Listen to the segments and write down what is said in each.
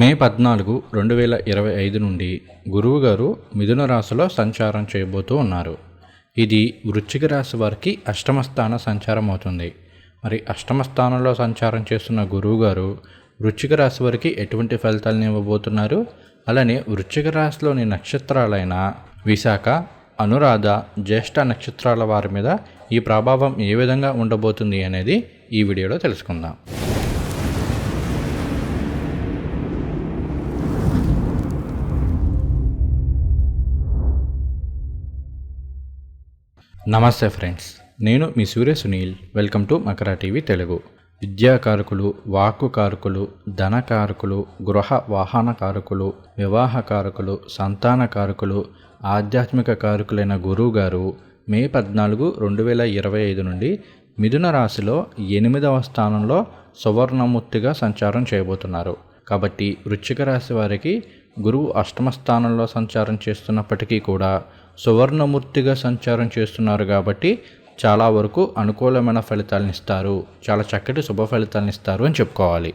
మే పద్నాలుగు రెండు వేల ఇరవై ఐదు నుండి గురువుగారు మిథున రాశిలో సంచారం చేయబోతూ ఉన్నారు. ఇది వృశ్చిక రాశి వారికి అష్టమ స్థాన సంచారం అవుతుంది. మరి అష్టమ స్థానంలో సంచారం చేస్తున్న గురువుగారు వృశ్చిక రాశి వారికి ఎటువంటి ఫలితాలను ఇవ్వబోతున్నారు? అలానే వృశ్చిక రాశిలోని నక్షత్రాలైన విశాఖ అనురాధ జ్యేష్ఠ నక్షత్రాల వారి మీద ఈ ప్రభావం ఏ విధంగా ఉండబోతుంది అనేది ఈ వీడియోలో తెలుసుకుందాం. నమస్తే ఫ్రెండ్స్ నేను మీ Surya Sunil. Welcome to Makara TV Telugu. విద్యాకారకులు వాక్కుకారకులు ధనకారకులు ధన కారకులు గృహ వాహన కారకులు వివాహ కారకులు సంతాన కారకులు ఆధ్యాత్మిక కారకులైన గురువు గారు మే పద్నాలుగు రెండు వేల ఇరవై ఐదు నుండి మిథున రాశిలో ఎనిమిదవ స్థానంలో సువర్ణమూర్తిగా సంచారం చేయబోతున్నారు. కాబట్టి వృశ్చిక రాశి వారికి గురువు అష్టమ స్థానంలో సంచారం చేస్తున్నప్పటికీ కూడా సువర్ణమూర్తిగా సంచారం చేస్తున్నారు కాబట్టి చాలా వరకు అనుకూలమైన ఫలితాలను ఇస్తారు. చాలా చక్కటి శుభ ఫలితాలను ఇస్తారు అని చెప్పుకోవాలి.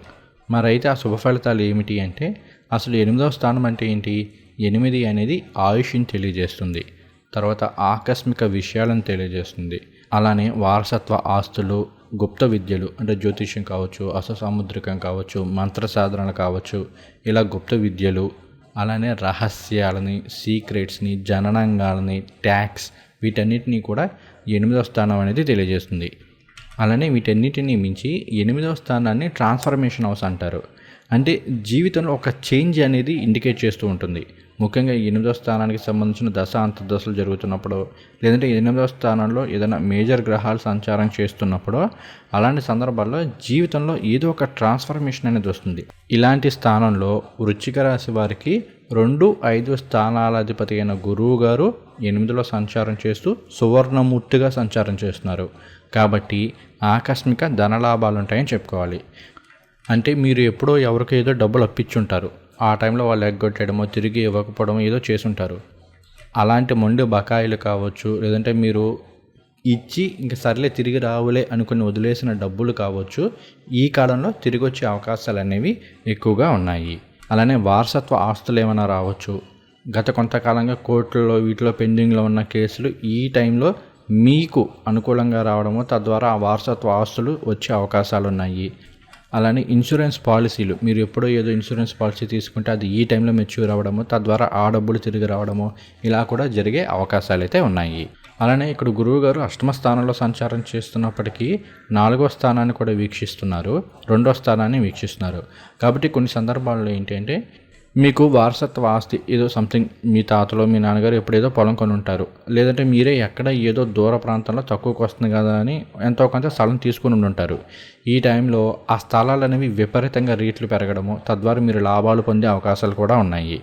మరైతే ఆ శుభ ఫలితాలు ఏమిటి అంటే అసలు ఎనిమిదవ స్థానం అంటే ఏంటి? ఎనిమిది అనేది ఆయుష్ని తెలియజేస్తుంది. తర్వాత ఆకస్మిక విషయాలను తెలియజేస్తుంది. అలానే వారసత్వ ఆస్తులు గుప్త విద్యలు అంటే జ్యోతిష్యం కావచ్చు అససాముద్రికం కావచ్చు మంత్ర సాధనలు కావచ్చు ఇలా గుప్త విద్యలు అలానే రహస్యాలని సీక్రెట్స్ని జననాంగాలని ట్యాక్స్ వీటన్నిటినీ కూడా ఎనిమిదవ స్థానం అనేది తెలియజేస్తుంది. అలానే వీటన్నిటిని మించి ఎనిమిదవ స్థానాన్ని ట్రాన్స్ఫర్మేషన్ హౌస్ అంటారు. అంటే జీవితంలో ఒక చేంజ్ అనేది ఇండికేట్ చేస్తూ ఉంటుంది. ముఖ్యంగా ఎనిమిదవ స్థానానికి సంబంధించిన దశ అంతర్దశలు జరుగుతున్నప్పుడు లేదంటే ఎనిమిదవ స్థానంలో ఏదైనా మేజర్ గ్రహాలు సంచారం చేస్తున్నప్పుడు అలాంటి సందర్భాల్లో జీవితంలో ఏదో ఒక ట్రాన్స్ఫర్మేషన్ అనేది వస్తుంది. ఇలాంటి స్థానంలో వృచ్చిక రాశి వారికి రెండు ఐదు స్థానాలధిపతి అయిన గురువు గారు ఎనిమిదిలో సంచారం చేస్తూ సువర్ణమూర్తిగా సంచారం చేస్తున్నారు. కాబట్టి ఆకస్మిక ధనలాభాలు ఉంటాయని చెప్పుకోవాలి. అంటే మీరు ఎప్పుడో ఎవరికి ఏదో డబ్బులు అప్పించుంటారు ఆ టైంలో వాళ్ళు ఎగ్గొట్టడమో తిరిగి ఇవ్వకపోవడమో ఏదో చేసుంటారు. అలాంటి మొండి బకాయిలు కావచ్చు లేదంటే మీరు ఇచ్చి ఇంక సర్లే తిరిగి రావులే అనుకుని వదిలేసిన డబ్బులు కావచ్చు ఈ కాలంలో తిరిగి వచ్చే అవకాశాలు అనేవి ఎక్కువగా ఉన్నాయి. అలానే వారసత్వ ఆస్తులు ఏమైనా రావచ్చు. గత కొంతకాలంగా కోర్టుల్లో వీటిలో పెండింగ్లో ఉన్న కేసులు ఈ టైంలో మీకు అనుకూలంగా రావడము తద్వారా ఆ వారసత్వ ఆస్తులు వచ్చే అవకాశాలు ఉన్నాయి అలానే ఇన్సూరెన్స్ పాలసీలు. మీరు ఎప్పుడో ఏదో ఇన్సూరెన్స్ పాలసీ తీసుకుంటే అది ఈ టైంలో మెచ్యూర్ అవ్వడము తద్వారా ఆ డబ్బులు తిరిగి రావడము ఇలా కూడా జరిగే అవకాశాలు అయితే ఉన్నాయి. అలానే ఇక్కడ గురువు గారు అష్టమ స్థానంలో సంచారం చేస్తున్నప్పటికీ నాలుగో స్థానాన్ని కూడా వీక్షిస్తున్నారు రెండో స్థానాన్ని వీక్షిస్తున్నారు. కాబట్టి కొన్ని సందర్భాల్లో ఏంటంటే మీకు వారసత్వ ఆస్తి ఏదో సంథింగ్ మీ తాతలో మీ నాన్నగారు ఎప్పుడేదో పొలం కొని ఉంటారు లేదంటే మీరే ఎక్కడ ఏదో దూర ప్రాంతంలో తక్కువకు వస్తుంది కదా అని ఎంతో కొంత స్థలం తీసుకుని ఉంటారు ఈ టైంలో ఆ స్థలాలు అనేవి విపరీతంగా రేట్లు పెరగడము తద్వారా మీరు లాభాలు పొందే అవకాశాలు కూడా ఉన్నాయి.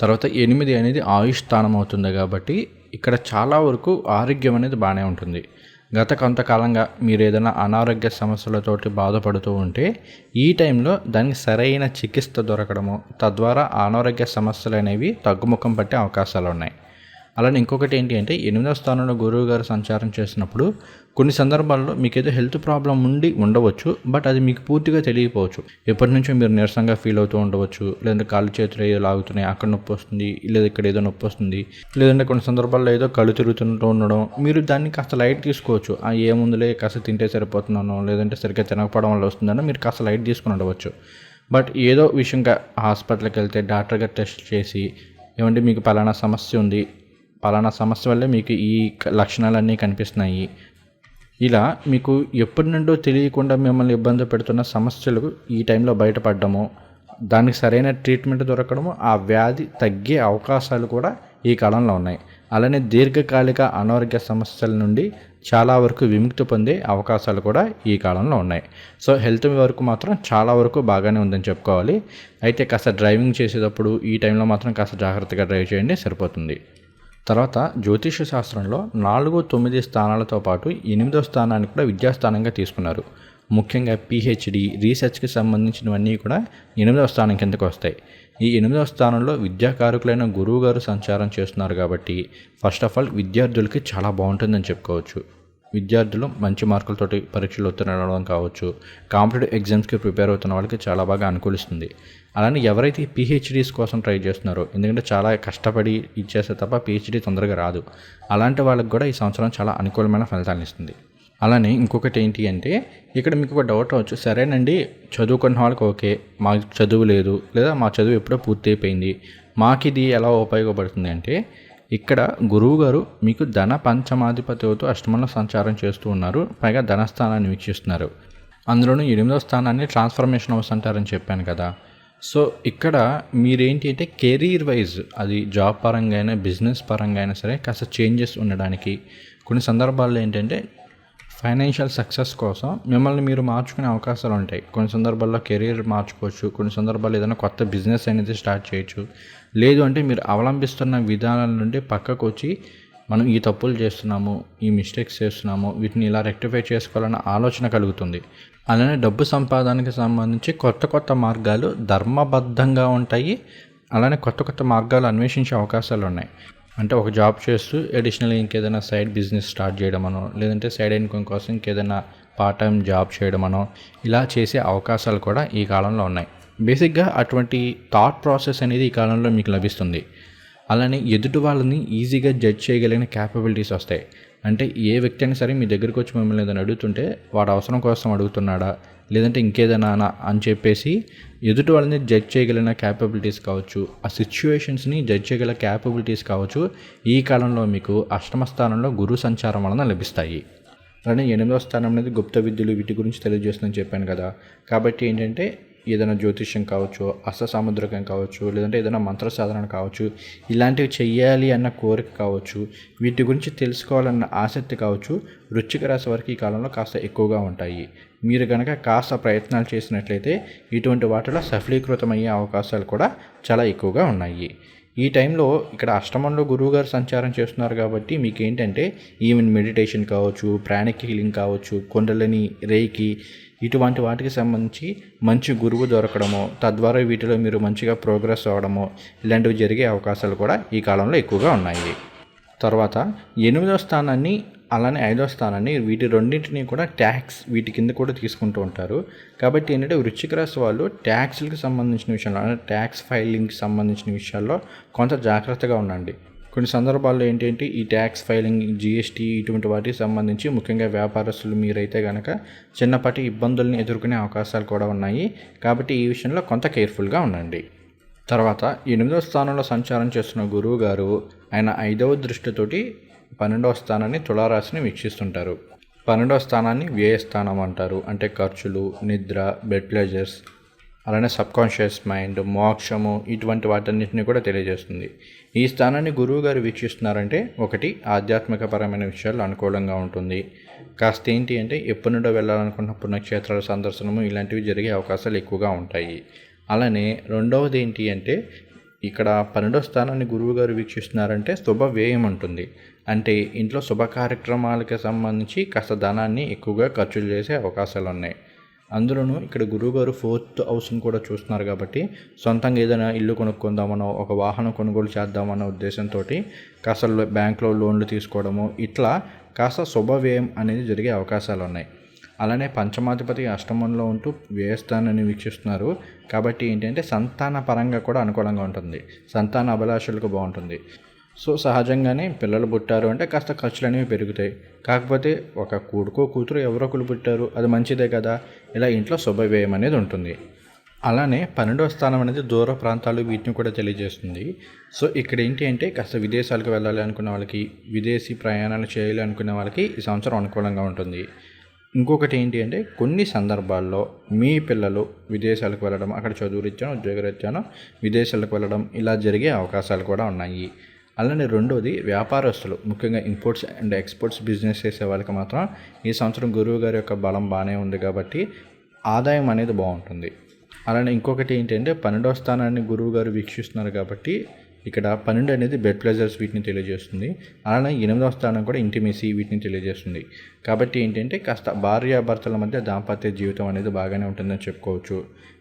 తర్వాత ఎనిమిది అనేది ఆయుష్ స్థానం అవుతుంది కాబట్టి ఇక్కడ చాలా వరకు ఆరోగ్యం అనేది బాగానే ఉంటుంది. గత కొంతకాలంగా మీరు ఏదైనా అనారోగ్య సమస్యలతోటి బాధపడుతూ ఉంటే ఈ టైంలో దానికి సరైన చికిత్స దొరకడము తద్వారా అనారోగ్య సమస్యలు అనేవి తగ్గుముఖం పట్టే అవకాశాలు ఉన్నాయి అలానే ఇంకొకటి ఏంటి అంటే ఎనిమిదవ స్థానంలో గురువు గారు సంచారం చేసినప్పుడు కొన్ని సందర్భాల్లో మీకు ఏదో హెల్త్ ప్రాబ్లం ఉండి ఉండవచ్చు బట్ అది మీకు పూర్తిగా తెలియకపోవచ్చు. ఎప్పటి నుంచో మీరు నీరసంగా ఫీల్ అవుతూ ఉండవచ్చు లేదంటే కాళ్ళు చేతులు ఏదో లాగుతున్నాయి అక్కడ నొప్పి వస్తుంది లేదా ఇక్కడ ఏదో నొప్పి వస్తుంది లేదంటే కొన్ని సందర్భాల్లో ఏదో కళ్ళు తిరుగుతుంటూ ఉండడం. మీరు దాన్ని కాస్త లైట్ తీసుకోవచ్చు. ఆ ఏముందులే కాస్త తింటే సరిపోతున్నాను లేదంటే సరిగ్గా తినకపోవడం వల్ల వస్తుందని మీరు కాస్త లైట్ తీసుకుని ఉండవచ్చు. బట్ ఏదో విషయంగా హాస్పిటల్కి వెళ్తే డాక్టర్ గారు టెస్ట్ చేసి ఏమంటే మీకు పలానా సమస్య ఉంది పలానా సమస్య వల్లే మీకు ఈ లక్షణాలన్నీ కనిపిస్తున్నాయి. ఇలా మీకు ఎప్పటి నుండో తెలియకుండా మిమ్మల్ని ఇబ్బంది పెడుతున్న సమస్యలు ఈ టైంలో బయటపడడము. దానికి సరైన ట్రీట్మెంట్ దొరకడము ఆ వ్యాధి తగ్గే అవకాశాలు కూడా ఈ కాలంలో ఉన్నాయి. అలానే దీర్ఘకాలిక అనారోగ్య సమస్యల నుండి చాలా వరకు విముక్తి పొందే అవకాశాలు కూడా ఈ కాలంలో ఉన్నాయి. సో హెల్త్ వరకు మాత్రం చాలా వరకు బాగానే ఉందని చెప్పుకోవాలి. అయితే కాస్త డ్రైవింగ్ చేసేటప్పుడు ఈ టైంలో మాత్రం కాస్త జాగ్రత్తగా డ్రైవ్ చేయండి సరిపోతుంది. తర్వాత జ్యోతిష శాస్త్రంలో నాలుగు తొమ్మిది స్థానాలతో పాటు ఎనిమిదో స్థానాన్ని కూడా విద్యాస్థానంగా తీసుకున్నారు. ముఖ్యంగా పిహెచ్డి రీసెర్చ్కి సంబంధించినవన్నీ కూడా ఎనిమిదవ స్థానం కిందకు వస్తాయి. ఈ ఎనిమిదవ స్థానంలో విద్యాకారకులైన గురువు గారు సంచారం చేస్తున్నారు కాబట్టి ఫస్ట్ ఆఫ్ ఆల్ విద్యార్థులకి చాలా బాగుంటుందని చెప్పుకోవచ్చు. విద్యార్థులు మంచి మార్కులతోటి పరీక్షలు ఉత్తీర్ణం కావచ్చు కాంపిటేటివ్ ఎగ్జామ్స్కి ప్రిపేర్ అవుతున్న వాళ్ళకి చాలా బాగా అనుకూలిస్తుంది. అలానే ఎవరైతే పిహెచ్డీస్ కోసం ట్రై చేస్తున్నారో ఎందుకంటే చాలా కష్టపడి ఇచ్చేస్తే తప్ప పిహెచ్డీ తొందరగా రాదు. అలాంటి వాళ్ళకి కూడా ఈ సంవత్సరం చాలా అనుకూలమైన ఫలితాలను ఇస్తుంది. అలానే ఇంకొకటి ఏంటి అంటే ఇక్కడ మీకు ఒక డౌట్ అవచ్చు సరేనండి చదువుకున్న వాళ్ళకి ఓకే మాకు చదువు లేదు లేదా మా చదువు ఎప్పుడో పూర్తి అయిపోయింది మాకు ఇది ఎలా ఉపయోగపడుతుంది అంటే ఇక్కడ గురువు గారు మీకు ధన పంచమాధిపతితో అష్టమంలో సంచారం చేస్తూ ఉన్నారు. పైగా ధనస్థానాన్ని వీక్షిస్తున్నారు. అందులోనూ ఎనిమిదవ స్థానాన్ని ట్రాన్స్ఫర్మేషన్ హౌస్ అంటారని చెప్పాను కదా. సో ఇక్కడ మీరేంటి అంటే కెరీర్ వైజ్ అది జాబ్ పరంగా అయినా బిజినెస్ పరంగా అయినా సరే కాస్త చేంజెస్ ఉండడానికి. కొన్ని సందర్భాల్లో ఏంటంటే ఫైనాన్షియల్ సక్సెస్ కోసం మిమ్మల్ని మీరు మార్చుకునే అవకాశాలు ఉంటాయి. కొన్ని సందర్భాల్లో కెరీర్ మార్చుకోవచ్చు. కొన్ని సందర్భాల్లో ఏదైనా కొత్త బిజినెస్ అనేది స్టార్ట్ చేయొచ్చు. లేదు అంటే మీరు అవలంబిస్తున్న విధానాల నుండి పక్కకు వచ్చి మనం ఈ తప్పులు చేస్తున్నాము ఈ మిస్టేక్స్ చేస్తున్నాము వీటిని ఇలా రెక్టిఫై చేసుకోవాలన్న ఆలోచన కలుగుతుంది. అలానే డబ్బు సంపాదనకి సంబంధించి కొత్త కొత్త మార్గాలు ధర్మబద్ధంగా ఉంటాయి. అలానే కొత్త కొత్త మార్గాలు అన్వేషించే అవకాశాలు ఉన్నాయి అంటే ఒక జాబ్ చేస్తూ అడిషనల్ ఇంకేదైనా సైడ్ బిజినెస్ స్టార్ట్ చేయడమనో లేదంటే సైడ్ ఇన్కమ్ కోసం ఇంకేదైనా పార్ట్ టైం జాబ్ చేయడమనో ఇలా చేసే అవకాశాలు కూడా ఈ కాలంలో ఉన్నాయి. బేసిక్గా అటువంటి థాట్ ప్రాసెస్ అనేది ఈ కాలంలో మీకు లభిస్తుంది. అలానే ఎదుటి వాళ్ళని ఈజీగా జడ్జ్ చేయగలిగిన క్యాపబిలిటీస్ వస్తాయి. అంటే ఏ వ్యక్తి అయినా సరే మీ దగ్గరికి వచ్చి మిమ్మల్ని ఏదైనా అడుగుతుంటే వాడు అవసరం కోసం అడుగుతున్నాడా? లేదంటే ఇంకేదైనా అని చెప్పేసి ఎదుటి వాళ్ళని జడ్జ్ చేయగలిగిన క్యాపబిలిటీస్ కావచ్చు ఆ సిచ్యువేషన్స్ని జడ్జ్ చేయగల క్యాపబిలిటీస్ కావచ్చు ఈ కాలంలో మీకు అష్టమ స్థానంలో గురు సంచారం వలన లభిస్తాయి. అలానే ఎనిమిదవ స్థానం అనేది గుప్త విద్యలు వీటి గురించి తెలియజేస్తుందని చెప్పాను కదా. కాబట్టి ఏంటంటే ఏదైనా జ్యోతిష్యం కావచ్చు అస్త కావచ్చు లేదంటే ఏదైనా మంత్ర సాధన కావచ్చు ఇలాంటివి చేయాలి అన్న కోరిక కావచ్చు వీటి గురించి తెలుసుకోవాలన్న ఆసక్తి కావచ్చు వృచ్చిక రాశి వారికి ఈ కాలంలో కాస్త ఎక్కువగా ఉంటాయి. మీరు కనుక కాస్త ప్రయత్నాలు చేసినట్లయితే ఇటువంటి వాటిలో సఫలీకృతమయ్యే అవకాశాలు కూడా చాలా ఎక్కువగా ఉన్నాయి. ఈ టైంలో ఇక్కడ అష్టమంలో గురువుగారు సంచారం చేస్తున్నారు కాబట్టి మీకు ఏంటంటే ఈవెన్ మెడిటేషన్ కావచ్చు ప్రాణిక్ హీలింగ్ కావచ్చు కొండలని రేకి ఇటువంటి వాటికి సంబంధించి మంచి గురువు దొరకడము తద్వారా వీటిలో మీరు మంచిగా ప్రోగ్రెస్ అవ్వడము ఇలాంటివి జరిగే అవకాశాలు కూడా ఈ కాలంలో ఎక్కువగా ఉన్నాయి. తర్వాత ఎనిమిదో స్థానాన్ని అలానే ఐదో స్థానాన్ని వీటి రెండింటిని కూడా ట్యాక్స్ వీటి కింద కూడా తీసుకుంటూ ఉంటారు. కాబట్టి ఏంటంటే వృశ్చిక రాశి వాళ్ళు ట్యాక్స్లకు సంబంధించిన విషయంలో అంటే ట్యాక్స్ ఫైలింగ్కి సంబంధించిన విషయాల్లో కొంత జాగ్రత్తగా ఉండండి. కొన్ని సందర్భాల్లో ఏంటంటే ఈ ట్యాక్స్ ఫైలింగ్ జిఎస్టీ ఇటువంటి వాటికి సంబంధించి ముఖ్యంగా వ్యాపారస్తులు మీరైతే కనుక చిన్నపాటి ఇబ్బందుల్ని ఎదుర్కొనే అవకాశాలు కూడా ఉన్నాయి. కాబట్టి ఈ విషయంలో కొంత కేర్ఫుల్గా ఉండండి. తర్వాత ఎనిమిదవ స్థానంలో సంచారం చేస్తున్న గురువు గారు ఆయన ఐదవ దృష్టితోటి పన్నెండవ స్థానాన్ని తులారాశిని వీక్షిస్తుంటారు. పన్నెండవ స్థానాన్ని వ్యయస్థానం అంటారు. అంటే ఖర్చులు నిద్ర బెడ్ ప్లెజర్స్ అలానే సబ్కాన్షియస్ మైండ్ మోక్షము ఇటువంటి వాటన్నిటిని కూడా తెలియజేస్తుంది. ఈ స్థానాన్ని గురువు గారు వీక్షిస్తున్నారంటే ఒకటి ఆధ్యాత్మికపరమైన విషయాలు అనుకూలంగా ఉంటుంది. కాస్త ఏంటి అంటే ఎప్పటి నుండో వెళ్ళాలనుకున్న పుణ్యక్షేత్రాల సందర్శనము ఇలాంటివి జరిగే అవకాశాలు ఎక్కువగా ఉంటాయి. అలానే రెండవది ఏంటి అంటే ఇక్కడ పన్నెండో స్థానాన్ని గురువు గారు వీక్షిస్తున్నారంటే శుభ వ్యయం ఉంటుంది. అంటే ఇంట్లో శుభ కార్యక్రమాలకి సంబంధించి కాస్త ధనాన్ని ఎక్కువగా ఖర్చులు చేసే అవకాశాలు ఉన్నాయి అందులోనూ ఇక్కడ గురువుగారు ఫోర్త్ హౌస్ని కూడా చూస్తున్నారు కాబట్టి సొంతంగా ఏదైనా ఇల్లు కొనుక్కుందామనో ఒక వాహనం కొనుగోలు చేద్దామన్న ఉద్దేశంతో కాస్త బ్యాంక్లో లోన్లు తీసుకోవడము ఇట్లా కాస్త శుభవ్యయం అనేది జరిగే అవకాశాలు ఉన్నాయి. అలానే పంచమాధిపతి అష్టమంలో ఉంటూ వ్యయస్థానాన్ని వీక్షిస్తున్నారు. కాబట్టి ఏంటంటే సంతాన పరంగా కూడా అనుకూలంగా ఉంటుంది. సంతాన అభిలాషులకు బాగుంటుంది. సో సహజంగానే పిల్లలు పుట్టారు అంటే కాస్త ఖర్చులు అనేవి పెరుగుతాయి. కాకపోతే ఒక కూడుకో కూతురు ఎవరొకరు పుట్టారు అది మంచిదే కదా ఇలా ఇంట్లో శుభవ్యయం అనేది ఉంటుంది. అలానే పన్నెండవ స్థానం అనేది దూర ప్రాంతాలు వీటిని కూడా తెలియజేస్తుంది. సో ఇక్కడ ఏంటి అంటే కాస్త విదేశాలకు వెళ్ళాలి అనుకున్న వాళ్ళకి విదేశీ ప్రయాణాలు చేయాలి అనుకునే వాళ్ళకి ఈ సంవత్సరం అనుకూలంగా ఉంటుంది. ఇంకొకటి ఏంటి అంటే కొన్ని సందర్భాల్లో మీ పిల్లలు విదేశాలకు వెళ్ళడం అక్కడ చదువు రీత్యాను ఉద్యోగ రీత్యాను విదేశాలకు వెళ్ళడం ఇలా జరిగే అవకాశాలు కూడా ఉన్నాయి. అలానే రెండోది వ్యాపారస్తులు ముఖ్యంగా ఇంపోర్ట్స్ అండ్ ఎక్స్పోర్ట్స్ బిజినెస్ చేసే వాళ్ళకి మాత్రం ఈ సంవత్సరం గురువు గారి యొక్క బలం బాగానే ఉంది కాబట్టి ఆదాయం అనేది బాగుంటుంది. అలానే ఇంకొకటి ఏంటంటే పన్నెండవ స్థానాన్ని గురువు గారు వీక్షిస్తున్నారు కాబట్టి ఇక్కడ పన్నెండు అనేది బెడ్ ప్లెజర్స్ వీటిని తెలియజేస్తుంది. అలానే ఎనిమిదవ స్థానం కూడా ఇంటిమేసి వీటిని తెలియజేస్తుంది. కాబట్టి ఏంటంటే కాస్త భార్యాభర్తల మధ్య దాంపత్య జీవితం అనేది బాగానే ఉంటుందని చెప్పుకోవచ్చు.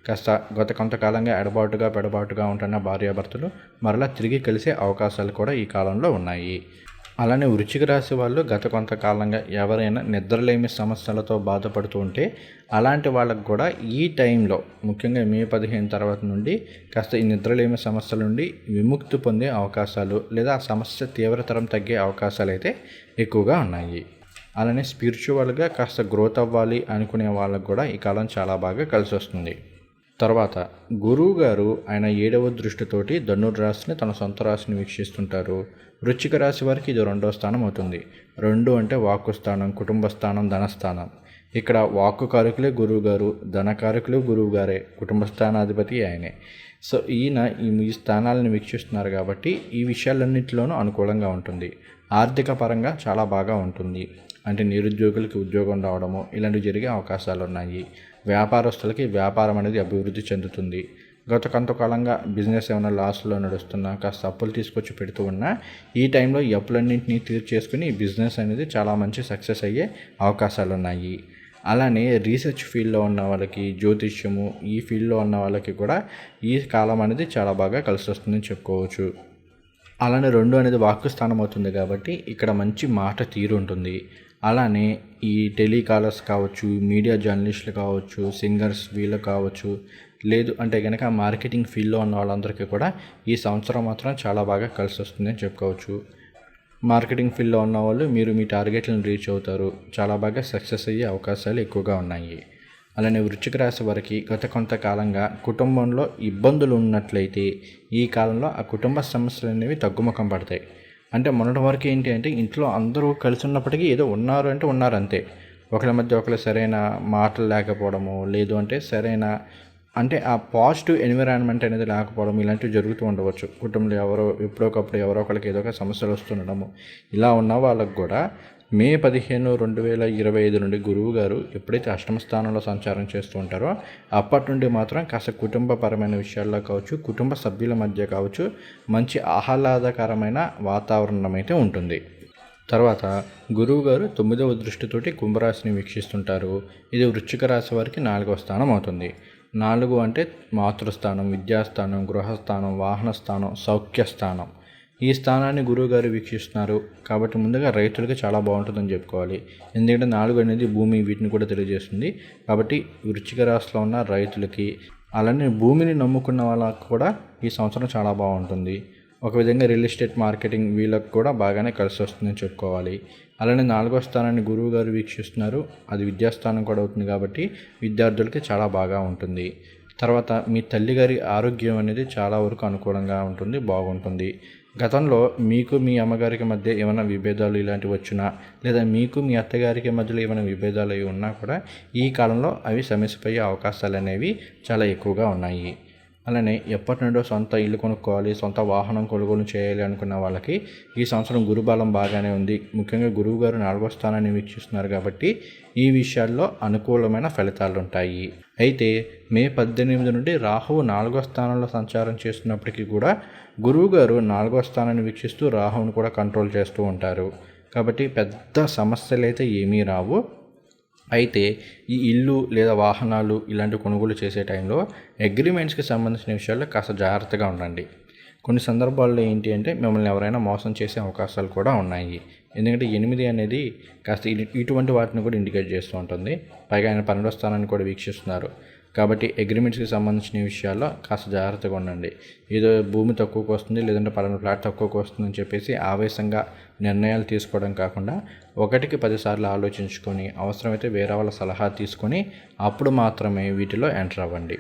కాస్త గత కొంతకాలంగా ఎడబాటుగా పెడబాటుగా ఉంటున్న భార్యాభర్తలు మరలా తిరిగి కలిసే అవకాశాలు కూడా ఈ కాలంలో ఉన్నాయి. అలానే వృచ్చిక రాశి వాళ్ళు గత కొంతకాలంగా ఎవరైనా నిద్రలేమి సమస్యలతో బాధపడుతూ ఉంటే అలాంటి వాళ్ళకు కూడా ఈ టైంలో ముఖ్యంగా మే పదిహేను తర్వాత నుండి కాస్త ఈ నిద్రలేమి సమస్యల నుండి విముక్తి పొందే అవకాశాలు లేదా ఆ సమస్య తీవ్రతరం తగ్గే అవకాశాలు అయితే ఎక్కువగా ఉన్నాయి. అలానే స్పిరిచువల్గా కాస్త గ్రోత్ అవ్వాలి అనుకునే వాళ్ళకు కూడా ఈ కాలం చాలా బాగా కలిసి వస్తుంది తర్వాత గురువు గారు ఆయన ఏడవ దృష్టితోటి ధనుర్ రాశిని తన సొంత రాశిని వీక్షిస్తుంటారు. వృశ్చిక రాశి వారికి ఇది రెండవ స్థానం అవుతుంది. రెండు అంటే వాక్కు స్థానం కుటుంబ స్థానం ధనస్థానం ఇక్కడ వాక్కు కారకులే గురువు గారు ధనకారకులు గురువు గారే కుటుంబ స్థానాధిపతి ఆయనే. సో ఈయన ఈ ఈ స్థానాలను వీక్షిస్తున్నారు కాబట్టి ఈ విషయాలన్నింటిలోనూ అనుకూలంగా ఉంటుంది. ఆర్థిక పరంగా చాలా బాగా ఉంటుంది. అంటే నిరుద్యోగులకి ఉద్యోగం రావడము ఇలాంటివి జరిగే అవకాశాలు ఉన్నాయి వ్యాపారస్తులకి వ్యాపారం అనేది అభివృద్ధి చెందుతుంది. గత కొంతకాలంగా బిజినెస్ ఏమైనా లాస్లో నడుస్తున్నా కాస్త అప్పులు తీసుకొచ్చి పెడుతూ ఉన్నా ఈ టైంలో ఈ అప్పులన్నింటినీ తీర్చేసుకుని బిజినెస్ అనేది చాలా మంచి సక్సెస్ అయ్యే అవకాశాలు ఉన్నాయి అలానే రీసెర్చ్ ఫీల్డ్లో ఉన్న వాళ్ళకి జ్యోతిష్యము ఈ ఫీల్డ్లో ఉన్న వాళ్ళకి కూడా ఈ కాలం అనేది చాలా బాగా కలిసి వస్తుందని చెప్పుకోవచ్చు. అలానే రెండు అనేది వాక్కు స్థానం అవుతుంది కాబట్టి ఇక్కడ మంచి మాట తీరు ఉంటుంది. అలానే ఈ టెలికాలర్స్ కావచ్చు మీడియా జర్నలిస్టులు కావచ్చు సింగర్స్ వీళ్ళు కావచ్చు లేదు అంటే కనుక మార్కెటింగ్ ఫీల్డ్లో ఉన్న వాళ్ళందరికీ కూడా ఈ సంవత్సరం మాత్రం చాలా బాగా కలిసి వస్తుందని చెప్పుకోవచ్చు. మార్కెటింగ్ ఫీల్డ్లో ఉన్న వాళ్ళు మీరు మీ టార్గెట్లను రీచ్ అవుతారు. చాలా బాగా సక్సెస్ అయ్యే అవకాశాలు ఎక్కువగా ఉన్నాయి. అలానే వృశ్చిక రాశి వారికి గత కొంతకాలంగా కుటుంబంలో ఇబ్బందులు ఉన్నట్లయితే ఈ కాలంలో ఆ కుటుంబ సమస్యలు అనేవి తగ్గుముఖం పడతాయి. అంటే మొన్నటి వరకు ఏంటి అంటే ఇంట్లో అందరూ కలిసి ఉన్నప్పటికీ ఏదో ఉన్నారు అంటే ఉన్నారు అంతే. ఒకరి మధ్య ఒకరు సరైన మాటలు లేకపోవడము లేదు అంటే సరైన అంటే ఆ పాజిటివ్ ఎన్విరాన్మెంట్ అనేది లేకపోవడం ఇలాంటివి జరుగుతూ ఉండవచ్చు. కుటుంబంలో ఎవరో ఎప్పుడోకప్పుడు ఎవరో ఒకరికి ఏదో ఒక సమస్యలు వస్తుండడము. ఇలా ఉన్న వాళ్ళకు కూడా మే పదిహేను రెండు వేల ఇరవై ఐదు నుండి గురువు గారు ఎప్పుడైతే అష్టమ స్థానంలో సంచారం చేస్తూ ఉంటారో అప్పటి నుండి మాత్రం కాస్త కుటుంబపరమైన విషయాల్లో కావచ్చు కుటుంబ సభ్యుల మధ్య కావచ్చు మంచి ఆహ్లాదకరమైన వాతావరణం అయితే ఉంటుంది. తర్వాత గురువు గారు తొమ్మిదవ దృష్టితోటి కుంభరాశిని వీక్షిస్తుంటారు. ఇది వృశ్చిక రాశి వారికి నాలుగవ స్థానం అవుతుంది. నాలుగు అంటే మాతృస్థానం విద్యాస్థానం గృహస్థానం వాహన స్థానం సౌఖ్య స్థానం ఈ స్థానాన్ని గురువుగారు వీక్షిస్తున్నారు. కాబట్టి ముందుగా రైతులకి చాలా బాగుంటుందని చెప్పుకోవాలి. ఎందుకంటే నాలుగు అనేది భూమి వీటిని కూడా తెలియజేస్తుంది. కాబట్టి వృచ్చిక రాశిలో ఉన్న రైతులకి అలానే భూమిని నమ్ముకున్న వాళ్ళకు కూడా ఈ సంవత్సరం చాలా బాగుంటుంది. ఒక విధంగా రియల్ ఎస్టేట్ మార్కెటింగ్ వీళ్ళకి కూడా బాగానే కలిసి వస్తుందని చెప్పుకోవాలి. అలానే నాలుగో స్థానాన్ని గురువు గారు వీక్షిస్తున్నారు. అది విద్యాస్థానం కూడా అవుతుంది కాబట్టి విద్యార్థులకి చాలా బాగా ఉంటుంది. తర్వాత మీ తల్లిగారి ఆరోగ్యం అనేది చాలా వరకు అనుకూలంగా ఉంటుంది బాగుంటుంది. గతంలో మీకు మీ అమ్మగారికి మధ్య ఏమైనా విభేదాలు ఇలాంటివి వచ్చినా లేదా మీకు మీ అత్తగారికి మధ్యలో ఏమైనా విభేదాలు అవి ఉన్నా కూడా ఈ కాలంలో అవి సమస్యపోయే అవకాశాలు అనేవి చాలా ఎక్కువగా ఉన్నాయి. అలానే ఎప్పటి నుండో సొంత ఇల్లు కొనుక్కోవాలి సొంత వాహనం కొనుగోలు చేయాలి అనుకున్న వాళ్ళకి ఈ సంవత్సరం గురుబలం బాగానే ఉంది. ముఖ్యంగా గురువు గారు నాలుగో స్థానాన్ని వీక్షిస్తున్నారు కాబట్టి ఈ విషయాల్లో అనుకూలమైన ఫలితాలు ఉంటాయి. అయితే మే పద్దెనిమిది నుండి రాహువు నాలుగో స్థానంలో సంచారం చేస్తున్నప్పటికీ కూడా గురువు గారు నాలుగో స్థానాన్ని వీక్షిస్తూ రాహువును కూడా కంట్రోల్ చేస్తూ ఉంటారు. కాబట్టి పెద్ద సమస్యలు అయితే ఏమీ రావు. అయితే ఈ ఇల్లు లేదా వాహనాలు ఇలాంటి కొనుగోలు చేసే టైంలో అగ్రిమెంట్స్కి సంబంధించిన విషయాల్లో కాస్త జాగ్రత్తగా ఉండండి. కొన్ని సందర్భాల్లో ఏంటి అంటే మిమ్మల్ని ఎవరైనా మోసం చేసే అవకాశాలు కూడా ఉన్నాయి. ఎందుకంటే ఎనిమిది అనేది కాస్త ఇటువంటి వాటిని కూడా ఇండికేట్ చేస్తూ ఉంటుంది. పైగా ఆయన పన్నెండో స్థానాన్ని కూడా వీక్షిస్తున్నారు. కాబట్టి అగ్రిమెంట్స్కి సంబంధించిన విషయాల్లో కాస్త జాగ్రత్తగా ఉండండి. ఏదో భూమి తక్కువకు వస్తుంది లేదంటే పలానా ఫ్లాట్ తక్కువకు వస్తుందని చెప్పేసి ఆవేశంగా నిర్ణయాలు తీసుకోవడం కాకుండా ఒకటికి పదిసార్లు ఆలోచించుకొని అవసరమైతే వేరే వాళ్ళ సలహా తీసుకొని అప్పుడు మాత్రమే వీటిలో ఎంటర్ అవ్వండి.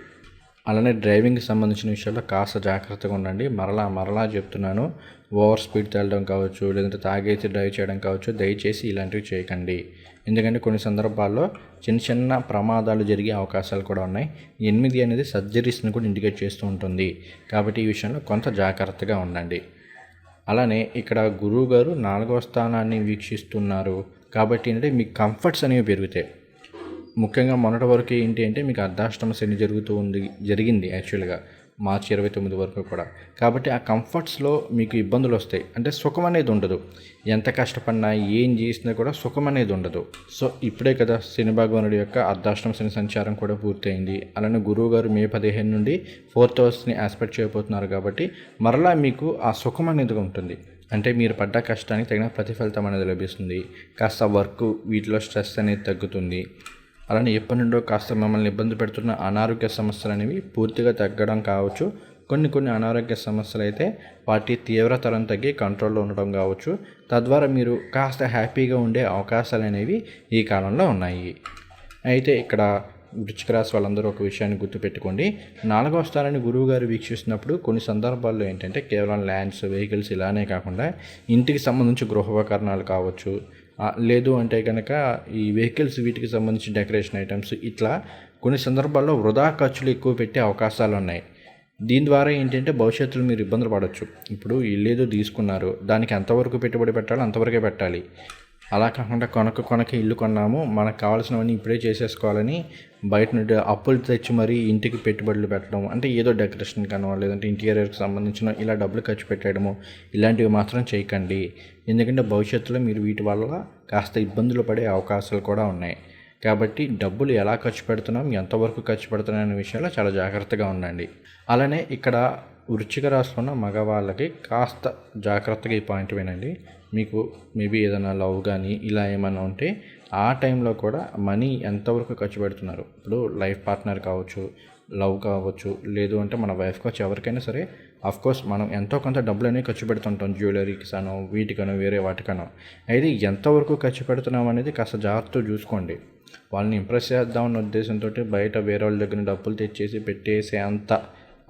అలానే డ్రైవింగ్కి సంబంధించిన విషయాల్లో కాస్త జాగ్రత్తగా ఉండండి. మరలా మరలా చెప్తున్నాను ఓవర్ స్పీడ్ తేలడం కావచ్చు లేదంటే తాగేసి డ్రైవ్ చేయడం కావచ్చు దయచేసి ఇలాంటివి చేయకండి. ఎందుకంటే కొన్ని సందర్భాల్లో చిన్న చిన్న ప్రమాదాలు జరిగే అవకాశాలు కూడా ఉన్నాయి. ఎనిమిది అనేది సర్జరీస్ని కూడా ఇండికేట్ చేస్తూ ఉంటుంది. కాబట్టి ఈ విషయంలో కొంత జాగ్రత్తగా ఉండండి. అలానే ఇక్కడ గురువు గారు నాలుగవ స్థానాన్ని వీక్షిస్తున్నారు. కాబట్టి ఏంటంటే మీ కంఫర్ట్స్ అనేవి పెరుగుతాయి. ముఖ్యంగా మొన్నటి వరకు ఏంటి అంటే మీకు అర్ధాష్టమ శని జరుగుతూ ఉంది జరిగింది యాక్చువల్గా. మార్చి ఇరవై తొమ్మిది వరకు కూడా. కాబట్టి ఆ కంఫర్ట్స్లో మీకు ఇబ్బందులు వస్తాయి. అంటే సుఖం అనేది ఉండదు. ఎంత కష్టపడినా ఏం చేసినా కూడా సుఖం అనేది ఉండదు. సో ఇప్పుడే కదా శని భగవానుడి యొక్క అర్ధాష్టమ శని సంచారం కూడా పూర్తయింది. అలానే గురువు గారు మే పదిహేను నుండి ఫోర్త్ హౌస్ని ఆస్పెక్ట్ చేయబోతున్నారు కాబట్టి మరలా మీకు ఆ సుఖం అనేది ఉంటుంది. అంటే మీరు పడ్డ కష్టానికి తగిన ప్రతిఫలితం అనేది లభిస్తుంది. కాస్త వర్క్ వీటిలో స్ట్రెస్ అనేది తగ్గుతుంది. అలానే ఎప్పటి నుండో కాస్త మమ్మల్ని ఇబ్బంది పెడుతున్న అనారోగ్య సమస్యలు అనేవి పూర్తిగా తగ్గడం కావచ్చు. కొన్ని కొన్ని అనారోగ్య సమస్యలు అయితే వాటి తీవ్రతరం తగ్గి కంట్రోల్లో ఉండడం కావచ్చు. తద్వారా మీరు కాస్త హ్యాపీగా ఉండే అవకాశాలు అనేవి ఈ కాలంలో ఉన్నాయి. అయితే ఇక్కడ వృచ్చిక రాశి వాళ్ళందరూ ఒక విషయాన్ని గుర్తుపెట్టుకోండి. నాలుగవ స్థానాన్ని గురువు గారు వీక్షిస్తున్నప్పుడు కొన్ని సందర్భాల్లో ఏంటంటే కేవలం ల్యాండ్స్ వెహికల్స్ ఇలానే కాకుండా ఇంటికి సంబంధించి గృహోపకరణాలు కావచ్చు లేదు అంటే కనుక ఈ వెహికల్స్ వీటికి సంబంధించిన డెకరేషన్ ఐటమ్స్ ఇట్లా కొన్ని సందర్భాల్లో వృధా ఖర్చులు ఎక్కువ పెట్టే అవకాశాలు ఉన్నాయి. దీని ద్వారా ఏంటంటే భవిష్యత్తులో మీరు ఇబ్బందులు పడవచ్చు ఇప్పుడు ఇల్లు ఏదో తీసుకున్నారు. దానికి ఎంతవరకు పెట్టుబడి పెట్టాలో అంతవరకే పెట్టాలి. అలా కాకుండా కొనక కొనక ఇల్లు కొన్నాము. మనకు కావాల్సినవన్నీ ఇప్పుడే చేసేసుకోవాలని బయట నుండి అప్పులు తెచ్చి మరీ ఇంటికి పెట్టుబడులు పెట్టడం అంటే ఏదో డెకరేషన్ కానో లేదంటే ఇంటీరియర్కి సంబంధించిన ఇలా డబ్బులు ఖర్చు పెట్టడము ఇలాంటివి మాత్రం చేయకండి. ఎందుకంటే భవిష్యత్తులో మీరు వీటి వల్ల కాస్త ఇబ్బందులు పడే అవకాశాలు కూడా ఉన్నాయి. కాబట్టి డబ్బులు ఎలా ఖర్చు పెడుతున్నాం ఎంతవరకు ఖర్చు పెడుతున్నాం అనే విషయంలో చాలా జాగ్రత్తగా ఉండండి. అలానే ఇక్కడ వృచ్చిక రాశిలో ఉన్న మగవాళ్ళకి కాస్త జాగ్రత్తగా ఈ పాయింట్ వినండి. మీకు మేబీ ఏదైనా లవ్ కానీ ఇలా ఏమైనా ఉంటే ఆ టైంలో కూడా మనీ ఎంతవరకు ఖర్చు పెడుతున్నారు? ఇప్పుడు లైఫ్ పార్ట్నర్ కావచ్చు లవ్ కావచ్చు లేదు అంటే మన వైఫ్ కావచ్చు ఎవరికైనా సరే అఫ్ కోర్స్ మనం ఎంతో కొంత డబ్బులు అనేవి ఖర్చు పెడుతుంటాం. జ్యువెలరీకి అనో వీటికనో వేరే వాటికనో. అయితే ఎంతవరకు ఖర్చు పెడుతున్నాం అనేది కాస్త జాగ్రత్తగా చూసుకోండి. వాళ్ళని ఇంప్రెస్ చేద్దామన్న ఉద్దేశంతో బయట వేరే వాళ్ళ దగ్గర డబ్బులు తెచ్చేసి పెట్టేసే అంత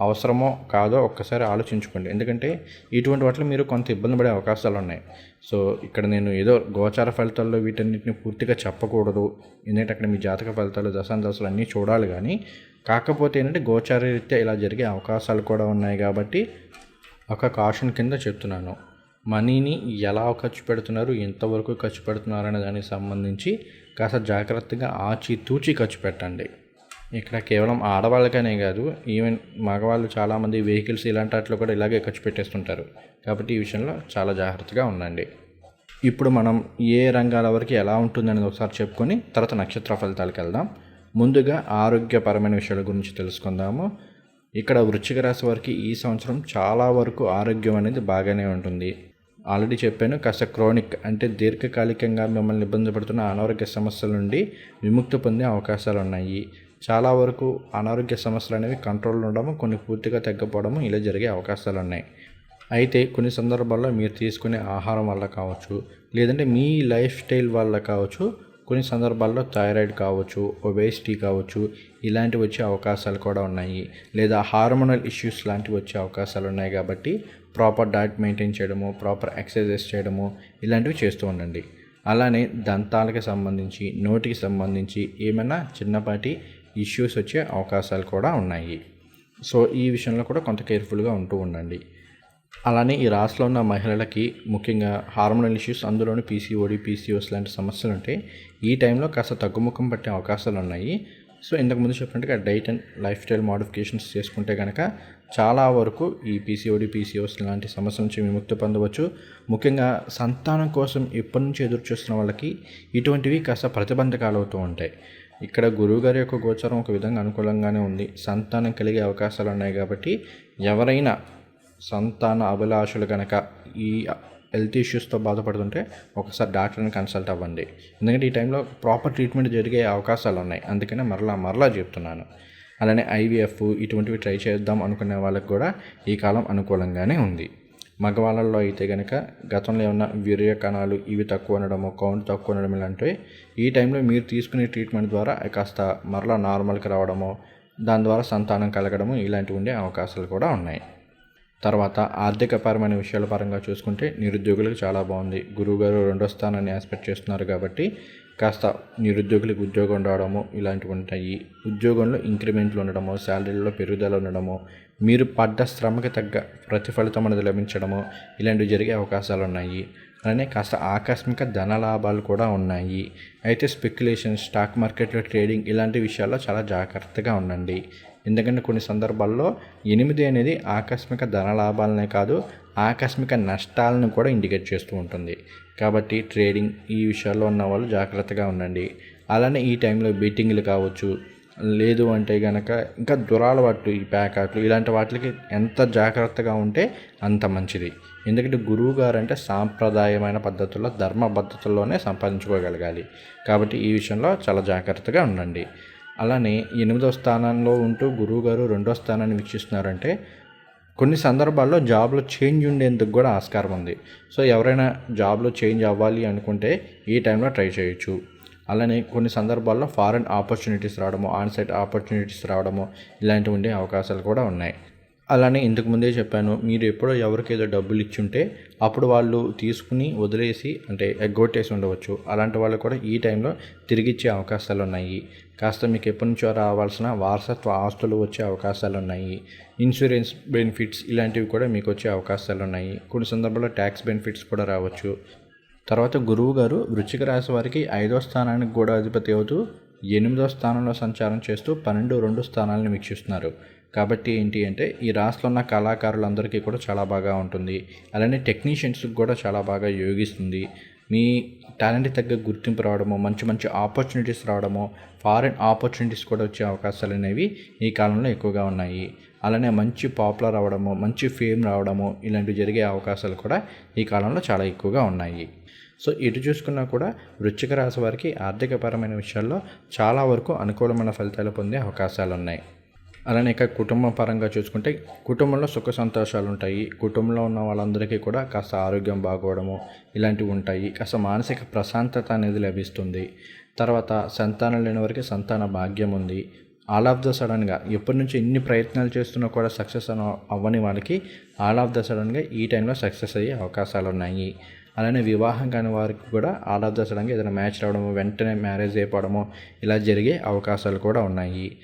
అవసరమో కాదో ఒక్కసారి ఆలోచించుకోండి. ఎందుకంటే ఇటువంటి వాటిలో మీరు కొంత ఇబ్బంది పడే అవకాశాలు ఉన్నాయి. సో ఇక్కడ నేను ఏదో గోచార ఫలితాల్లో వీటన్నిటిని పూర్తిగా చెప్పకూడదు. ఎందుకంటే అక్కడ మీ జాతక ఫలితాలు దశాంతరాలు అన్నీ చూడాలి కానీ కాకపోతే ఏంటంటే గోచార రీత్యా ఇలా జరిగే అవకాశాలు కూడా ఉన్నాయి కాబట్టి ఒక కాషన్ కింద చెప్తున్నాను. మనీని ఎలా ఖర్చు పెడుతున్నారు ఎంతవరకు ఖర్చు పెడుతున్నారు అనే దానికి సంబంధించి కాస్త జాగ్రత్తగా ఆచి తూచి ఖర్చు పెట్టండి. ఇక్కడ కేవలం ఆడవాళ్ళకనే కాదు ఈవెన్ మగవాళ్ళు చాలామంది వెహికల్స్ ఇలాంటి వాటిలో కూడా ఇలాగే ఖర్చు పెట్టేస్తుంటారు. కాబట్టి ఈ విషయంలో చాలా జాగ్రత్తగా ఉండండి. ఇప్పుడు మనం ఏ రంగాల వరకు ఎలా ఉంటుందనేది ఒకసారి చెప్పుకొని తర్వాత నక్షత్ర ఫలితాలకు వెళ్దాం. ముందుగా ఆరోగ్యపరమైన విషయాల గురించి తెలుసుకుందాము. ఇక్కడ వృశ్చిక రాశి వారికి ఈ సంవత్సరం చాలా వరకు ఆరోగ్యం అనేది బాగానే ఉంటుంది. ఆల్రెడీ చెప్పాను కాస్త క్రోనిక్ అంటే దీర్ఘకాలికంగా మిమ్మల్ని ఇబ్బంది పడుతున్న అనారోగ్య సమస్యల నుండి విముక్తి పొందే అవకాశాలు ఉన్నాయి చాలా వరకు అనారోగ్య సమస్యలు అనేవి కంట్రోల్లో ఉండడము కొన్ని పూర్తిగా తగ్గపోవడము ఇలా జరిగే అవకాశాలు ఉన్నాయి. అయితే కొన్ని సందర్భాల్లో మీరు తీసుకునే ఆహారం వల్ల కావచ్చు లేదంటే మీ లైఫ్ స్టైల్ వల్ల కావచ్చు కొన్ని సందర్భాల్లో థైరాయిడ్ కావచ్చు ఒబేసిటీ కావచ్చు ఇలాంటివి వచ్చే అవకాశాలు కూడా ఉన్నాయి. లేదా హార్మోనల్ ఇష్యూస్ లాంటివి వచ్చే అవకాశాలు ఉన్నాయి కాబట్టి ప్రాపర్ డైట్ మెయింటైన్ చేయడము ప్రాపర్ ఎక్సర్సైజ్ చేయడము ఇలాంటివి చేస్తూ ఉండండి. అలానే దంతాలకు సంబంధించి నోటికి సంబంధించి ఏమైనా చిన్నపాటి ఇష్యూస్ వచ్చే అవకాశాలు కూడా ఉన్నాయి. సో ఈ విషయంలో కూడా కొంత కేర్ఫుల్గా ఉంటూ ఉండండి. అలానే ఈ రాశిలో ఉన్న మహిళలకి ముఖ్యంగా హార్మోనల్ ఇష్యూస్ అందులోని పీసీఓడి పీసీఓస్ లాంటి సమస్యలు ఉంటాయి ఈ టైంలో కాస్త తగ్గుముఖం పట్టే అవకాశాలు ఉన్నాయి. సో ఇంతకుముందు చెప్పినట్టుగా diet and lifestyle modifications చేసుకుంటే కనుక చాలా వరకు ఈ పీసీఓడి పీసీఓస్ లాంటి సమస్య నుంచి విముక్తి పొందవచ్చు. ముఖ్యంగా సంతానం కోసం ఎప్పటి నుంచి ఎదురు చూస్తున్న వాళ్ళకి ఇటువంటివి కాస్త ప్రతిబంధకాలు అవుతూ ఉంటాయి. ఇక్కడ గురువుగారి యొక్క గోచరం ఒక విధంగా అనుకూలంగానే ఉంది. సంతానం కలిగే అవకాశాలు ఉన్నాయి కాబట్టి ఎవరైనా సంతాన అభిలాషులు కనుక ఈ హెల్త్ ఇష్యూస్తో బాధపడుతుంటే ఒకసారి డాక్టర్ని కన్సల్ట్ అవ్వండి. ఎందుకంటే ఈ టైంలో ప్రాపర్ ట్రీట్మెంట్ జరిగే అవకాశాలు ఉన్నాయి అందుకనే మరలా మరలా చెప్తున్నాను. అలానే ఐవీఎఫ్ ఇటువంటివి ట్రై చేద్దాం అనుకునే వాళ్ళకి కూడా ఈ కాలం అనుకూలంగానే ఉంది. మగవాళ్ళల్లో అయితే కనుక గతంలో ఏమన్నా వీర్య కణాలు ఇవి తక్కువ ఉండడము కౌంట్ తక్కువ ఉండడం ఇలాంటివి ఈ టైంలో మీరు తీసుకునే ట్రీట్మెంట్ ద్వారా కాస్త మరలా నార్మల్కి రావడము దాని ద్వారా సంతానం కలగడము ఇలాంటివి ఉండే అవకాశాలు కూడా ఉన్నాయి. తర్వాత ఆర్థికపరమైన విషయాల పరంగా చూసుకుంటే నిరుద్యోగులకు చాలా బాగుంది. గురువుగారు రెండో స్థానాన్ని ఆస్పెక్ట్ చేస్తున్నారు కాబట్టి కాస్త నిరుద్యోగులకు ఉద్యోగం రావడము ఇలాంటివి ఉంటాయి. ఉద్యోగంలో ఇంక్రిమెంట్లు ఉండడము శాలరీలో పెరుగుదల ఉండడము మీరు పడ్డ శ్రమకి తగ్గ ప్రతిఫలితం అనేది లభించడము ఇలాంటివి జరిగే అవకాశాలు ఉన్నాయి అలానే కాస్త ఆకస్మిక ధన లాభాలు కూడా ఉన్నాయి. అయితే స్పెక్యులేషన్ స్టాక్ మార్కెట్లో ట్రేడింగ్ ఇలాంటి విషయాల్లో చాలా జాగ్రత్తగా ఉండండి. ఎందుకంటే కొన్ని సందర్భాల్లో ఎనిమిది అనేది ఆకస్మిక ధన లాభాలనే కాదు ఆకస్మిక నష్టాలను కూడా ఇండికేట్ చేస్తూ ఉంటుంది. కాబట్టి ట్రేడింగ్ ఈ విషయాల్లో ఉన్న వాళ్ళు జాగ్రత్తగా ఉండండి. అలానే ఈ టైంలో బీటింగ్లు కావచ్చు లేదు అంటే కనుక ఇంకా దురాలవాట్లు ఈ ప్యాకాట్లు ఇలాంటి వాటికి ఎంత జాగ్రత్తగా ఉంటే అంత మంచిది. ఎందుకంటే గురువు గారు అంటే సాంప్రదాయమైన పద్ధతుల్లో ధర్మ పద్ధతుల్లోనే సంపాదించుకోగలగాలి. కాబట్టి ఈ విషయంలో చాలా జాగ్రత్తగా ఉండండి. అలానే ఎనిమిదో స్థానంలో ఉంటూ గురువు గారు రెండో స్థానాన్ని వీక్షిస్తున్నారంటే కొన్ని సందర్భాల్లో జాబ్లో చేంజ్ ఉండేందుకు కూడా ఆస్కారం ఉంది. సో ఎవరైనా జాబ్లో చేంజ్ అవ్వాలి అనుకుంటే ఈ టైంలో ట్రై చేయొచ్చు. అలానే కొన్ని సందర్భాల్లో ఫారెన్ ఆపర్చునిటీస్ రావడము ఆన్సైట్ ఆపర్చునిటీస్ రావడము ఇలాంటివి ఉండే అవకాశాలు కూడా ఉన్నాయి. అలానే ఇంతకు ముందే చెప్పాను మీరు ఎప్పుడో ఎవరికేదో డబ్బులు ఇచ్చుంటే అప్పుడు వాళ్ళు తీసుకుని వదిలేసి అంటే ఎగ్గొట్టేసి ఉండవచ్చు. అలాంటి వాళ్ళు కూడా ఈ టైంలో తిరిగి ఇచ్చే అవకాశాలు ఉన్నాయి. కాస్త మీకు ఎప్పటి నుంచో రావాల్సిన వారసత్వ ఆస్తులు వచ్చే అవకాశాలు ఉన్నాయి. ఇన్సూరెన్స్ బెనిఫిట్స్ ఇలాంటివి కూడా మీకు వచ్చే అవకాశాలు ఉన్నాయి. కొన్ని సందర్భాల్లో ట్యాక్స్ బెనిఫిట్స్ కూడా రావచ్చు. తర్వాత గురువు గారు వృశ్చిక రాశి వారికి ఐదో స్థానానికి కూడా అధిపతి అవుతూ ఎనిమిదో స్థానంలో సంచారం చేస్తూ పన్నెండు రెండు స్థానాలను వీక్షిస్తున్నారు. కాబట్టి ఏంటి అంటే ఈ రాశిలో ఉన్న కళాకారులందరికీ కూడా చాలా బాగా ఉంటుంది. అలానే టెక్నీషియన్స్కి కూడా చాలా బాగా యోగిస్తుంది. మీ టాలెంట్ తగ్గ గుర్తింపు రావడము మంచి మంచి ఆపర్చునిటీస్ రావడము ఫారిన్ ఆపర్చునిటీస్ కూడా వచ్చే అవకాశాలు అనేవి ఈ కాలంలో ఎక్కువగా ఉన్నాయి. అలానే మంచి పాపులర్ అవ్వడము మంచి ఫేమ్ రావడము ఇలాంటివి జరిగే అవకాశాలు కూడా ఈ కాలంలో చాలా ఎక్కువగా ఉన్నాయి. సో ఇటు చూసుకున్నా కూడా వృశ్చిక రాశి వారికి ఆర్థికపరమైన విషయాల్లో చాలా వరకు అనుకూలమైన ఫలితాలు పొందే అవకాశాలు ఉన్నాయి అలానే ఇక కుటుంబ పరంగా చూసుకుంటే కుటుంబంలో సుఖ సంతోషాలు ఉంటాయి. కుటుంబంలో ఉన్న వాళ్ళందరికీ కూడా కాస్త ఆరోగ్యం బాగోవడము ఇలాంటివి ఉంటాయి. కాస్త మానసిక ప్రశాంతత అనేది లభిస్తుంది. తర్వాత సంతానం లేని వారికి సంతాన భాగ్యం ఉంది. ఆల్ ఆఫ్ ద సడన్గా ఎప్పటి నుంచి ఎన్ని ప్రయత్నాలు చేస్తున్నా కూడా సక్సెస్ అవ్వని వాళ్ళకి ఆల్ ఆఫ్ ద సడన్గా ఈ టైంలో సక్సెస్ అయ్యే అవకాశాలు ఉన్నాయి అలానే వివాహం కాని వారికి కూడా ఆల్ ఏదైనా మ్యాచ్ రావడము వెంటనే మ్యారేజ్ అయిపోవడము ఇలా జరిగే అవకాశాలు కూడా ఉన్నాయి.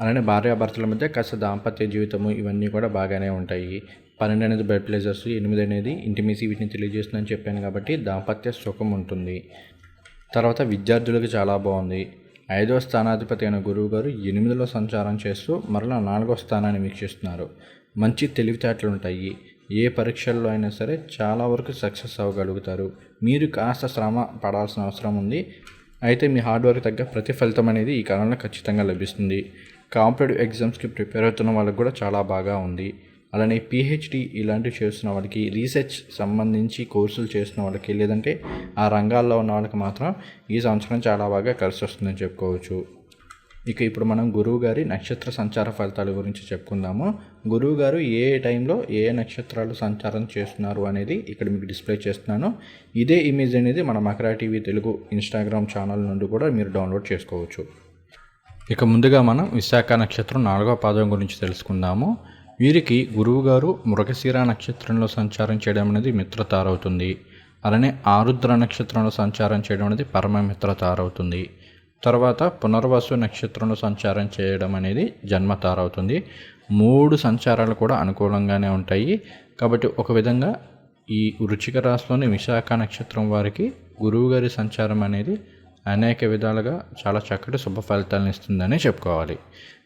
అలానే భార్యాభర్తల మధ్య కాస్త దాంపత్య జీవితము ఇవన్నీ కూడా బాగానే ఉంటాయి. పన్నెండు అనేది బెడ్ ప్లేజర్స్ ఎనిమిది అనేది ఇంటిమేసి వీటిని తెలియజేస్తుందని చెప్పాను కాబట్టి దాంపత్య సుఖం ఉంటుంది. తర్వాత విద్యార్థులకు చాలా బాగుంది. ఐదవ స్థానాధిపతి అయిన గురువు గారు ఎనిమిదిలో సంచారం చేస్తూ మరలా నాలుగో స్థానాన్ని వీక్షిస్తున్నారు. మంచి తెలివితేటలు ఉంటాయి ఏ పరీక్షల్లో అయినా సరే చాలా వరకు సక్సెస్ అవ్వగలుగుతారు. మీరు కాస్త శ్రమ పడాల్సిన అవసరం ఉంది. అయితే మీ హార్డ్ వర్క్ తగ్గ ప్రతిఫలితం అనేది ఈ కాలంలో ఖచ్చితంగా లభిస్తుంది. కాంపిటేటివ్ ఎగ్జామ్స్కి ప్రిపేర్ అవుతున్న వాళ్ళకి కూడా చాలా బాగా ఉంది. అలానే పిహెచ్డి ఇలాంటివి చేస్తున్న వాళ్ళకి రీసెర్చ్ సంబంధించి కోర్సులు చేస్తున్న వాళ్ళకి లేదంటే ఆ రంగాల్లో ఉన్న వాళ్ళకి మాత్రం ఈ సంవత్సరం చాలా బాగా కలిసి వస్తుందని చెప్పుకోవచ్చు. ఇక ఇప్పుడు మనం గురువు గారి నక్షత్ర సంచార ఫలితాల గురించి చెప్పుకుందాము. గురువు గారు ఏ టైంలో ఏ నక్షత్రాలు సంచారం చేస్తున్నారు అనేది ఇక్కడ మీకు డిస్ప్లే చేస్తున్నాను. ఇదే ఇమేజ్ అనేది మన Makara TV Telugu Instagram channel నుండి కూడా మీరు డౌన్లోడ్ చేసుకోవచ్చు. ఇక ముందుగా మనం విశాఖ నక్షత్రం నాలుగవ పాదం గురించి తెలుసుకుందాము. వీరికి గురువు గారు నక్షత్రంలో సంచారం చేయడం అనేది మిత్రతారవుతుంది అలానే ఆరుద్ర నక్షత్రంలో సంచారం చేయడం అనేది పరమమిత్రతారవుతుంది తర్వాత పునర్వసు నక్షత్రంలో సంచారం చేయడం అనేది జన్మతారవుతుంది. మూడు సంచారాలు కూడా అనుకూలంగానే ఉంటాయి. కాబట్టి ఒక విధంగా ఈ వృచ్చిక రాశిలోని విశాఖ నక్షత్రం వారికి గురువుగారి సంచారం అనేది అనేక విధాలుగా చాలా చక్కటి శుభ ఫలితాలను ఇస్తుందని చెప్పుకోవాలి.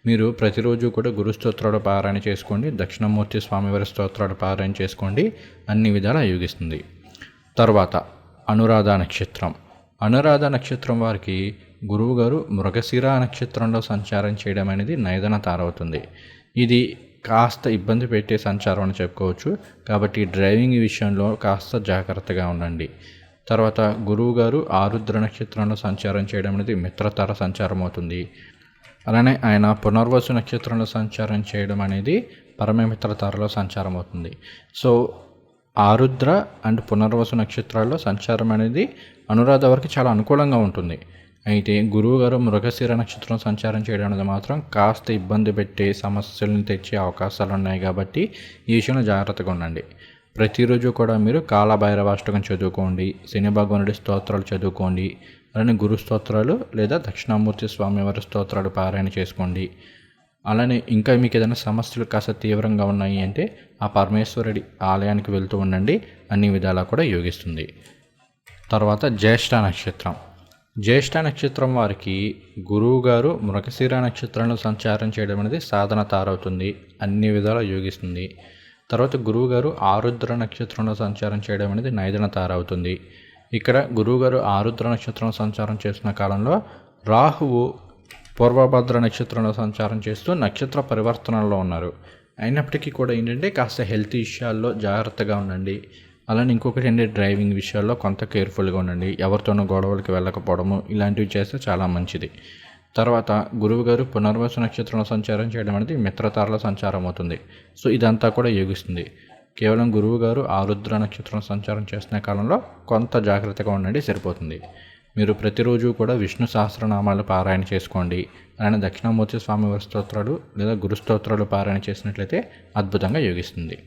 మీరు ప్రతిరోజు కూడా గురు స్తోత్రాలు పారాయణ చేసుకోండి. దక్షిణమూర్తి స్వామివారి స్తోత్రాలు పారాయణ చేసుకోండి. అన్ని విధాలు యోగిస్తుంది. తర్వాత అనురాధ నక్షత్రం. అనురాధ నక్షత్రం వారికి గురువుగారు మృగశిర నక్షత్రంలో సంచారం చేయడం అనేది నైదన తారవుతుంది. ఇది కాస్త ఇబ్బంది పెట్టే సంచారం అని చెప్పుకోవచ్చు. కాబట్టి డ్రైవింగ్ విషయంలో కాస్త జాగ్రత్తగా ఉండండి. తర్వాత గురువు గారు ఆరుద్ర నక్షత్రంలో సంచారం చేయడం అనేది మిత్రతర సంచారం అవుతుంది. అలానే ఆయన పునర్వసు నక్షత్రంలో సంచారం చేయడం అనేది పరమమిత్రతారలో సంచారం అవుతుంది. సో ఆరుద్ర అండ్ పునర్వసు నక్షత్రాల్లో సంచారం అనేది అనురాధ వారికి చాలా అనుకూలంగా ఉంటుంది. అయితే గురువుగారు మృగశిర నక్షత్రం సంచారం చేయడం అనేది మాత్రం కాస్త ఇబ్బంది పెట్టే సమస్యలను తెచ్చే అవకాశాలు ఉన్నాయి కాబట్టి ఈ విషయంలో జాగ్రత్తగా ఉండండి. ప్రతిరోజు కూడా మీరు కాలభైరవాష్టకం చదువుకోండి శని భగవానుడి స్తోత్రాలు చదువుకోండి అలానే గురు స్తోత్రాలు లేదా దక్షిణామూర్తి స్వామివారి స్తోత్రాలు పారాయణ చేసుకోండి. అలానే ఇంకా మీకు ఏదైనా సమస్యలు కాస్త తీవ్రంగా ఉన్నాయి అంటే ఆ పరమేశ్వరుడి ఆలయానికి వెళ్తూ ఉండండి అన్ని విధాలా కూడా యోగిస్తుంది. తర్వాత జ్యేష్ఠ నక్షత్రం. జ్యేష్ఠ నక్షత్రం వారికి గురువు గారు మృగశిర నక్షత్రంలో సంచారం చేయడం అనేది సాధన తారవుతుంది అన్ని విధాలా యోగిస్తుంది. తర్వాత గురువుగారు ఆరుద్ర నక్షత్రంలో సంచారం చేయడం అనేది నైదన తారవుతుంది. ఇక్కడ గురువుగారు ఆరుద్ర నక్షత్రం సంచారం చేస్తున్న కాలంలో రాహువు పూర్వభద్ర నక్షత్రంలో సంచారం చేస్తూ నక్షత్ర పరివర్తనలో ఉన్నారు. అయినప్పటికీ కూడా ఏంటంటే కాస్త హెల్త్ విషయాల్లో జాగ్రత్తగా ఉండండి. అలానే ఇంకొకటి ఏంటంటే డ్రైవింగ్ విషయాల్లో కొంత కేర్ఫుల్గా ఉండండి. ఎవరితోనూ గొడవలకి వెళ్ళకపోవడము ఇలాంటివి చేస్తే చాలా మంచిది. తర్వాత గురువు గారు పునర్వసు నక్షత్రంలో సంచారం చేయడం అనేది మిత్రతారల సంచారం అవుతుంది. సో ఇదంతా కూడా యోగిస్తుంది. కేవలం గురువు గారు ఆరుద్ర నక్షత్రం సంచారం చేస్తున్న కాలంలో కొంత జాగ్రత్తగా ఉండండి సరిపోతుంది. మీరు ప్రతిరోజు కూడా విష్ణు సహస్రనామాలు పారాయణ చేసుకోండి. అలానే దక్షిణామూర్తి స్వామివారి స్తోత్రాలు లేదా గురు స్తోత్రాలు పారాయణ చేసినట్లయితే అద్భుతంగా యోగిస్తుంది.